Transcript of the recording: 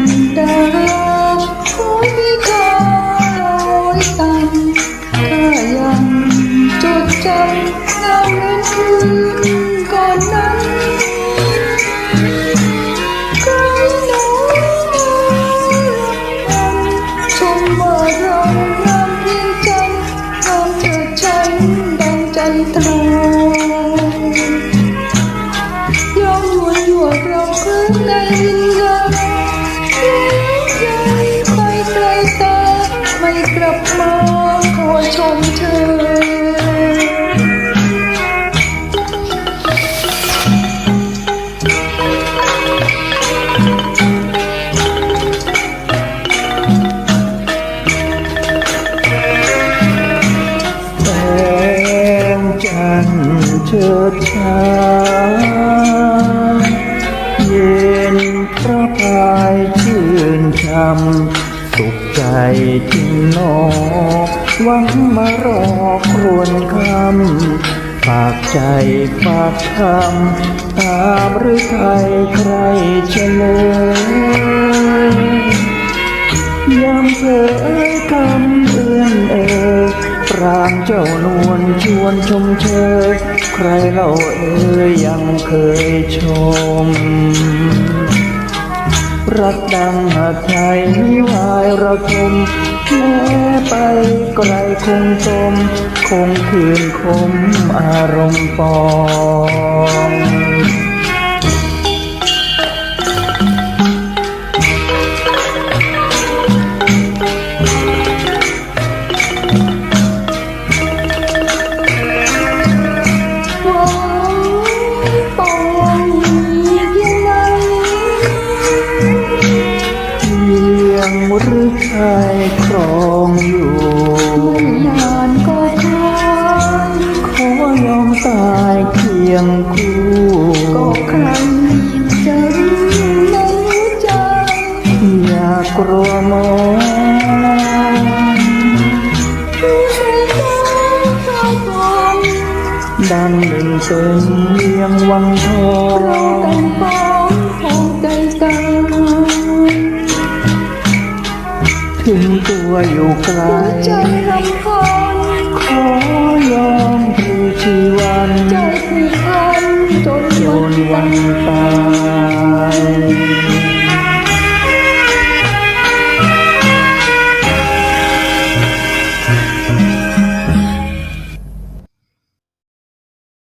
มดาคุยคอยตันก็ยังจดจำงามนั้นคืนก่อนนั้นใครหนอชมว่าเรางามเพียจังงามเธอฉันดังจันทรายอมหวนหยวกเราคืนใน กลับมาขอชมเธอแสงจันทร์เชิดชาเย็นพระพายชื่นช่ำสุข จจริงนอหวังมารอครวนคำฝากใจฝากคำตามหรือไทยใครเฉลยยามเผยคำเอื้อนเอ่ยปรางเจ้านวลชวนชมเชยใครเล่าเอ่ยยังเคยชม รักดังหาไทยนิวายระทมแม้ไปไกลคงตมคงคืนคมอารมณ์ปอง ก็ใครจะรู้ในใจอย่ากลัวมองผู้ชายเดังหนึ่งเป็นเพียงวังทอเรางแต่งปองของใจกันถึงตัวอยู่ไกล พ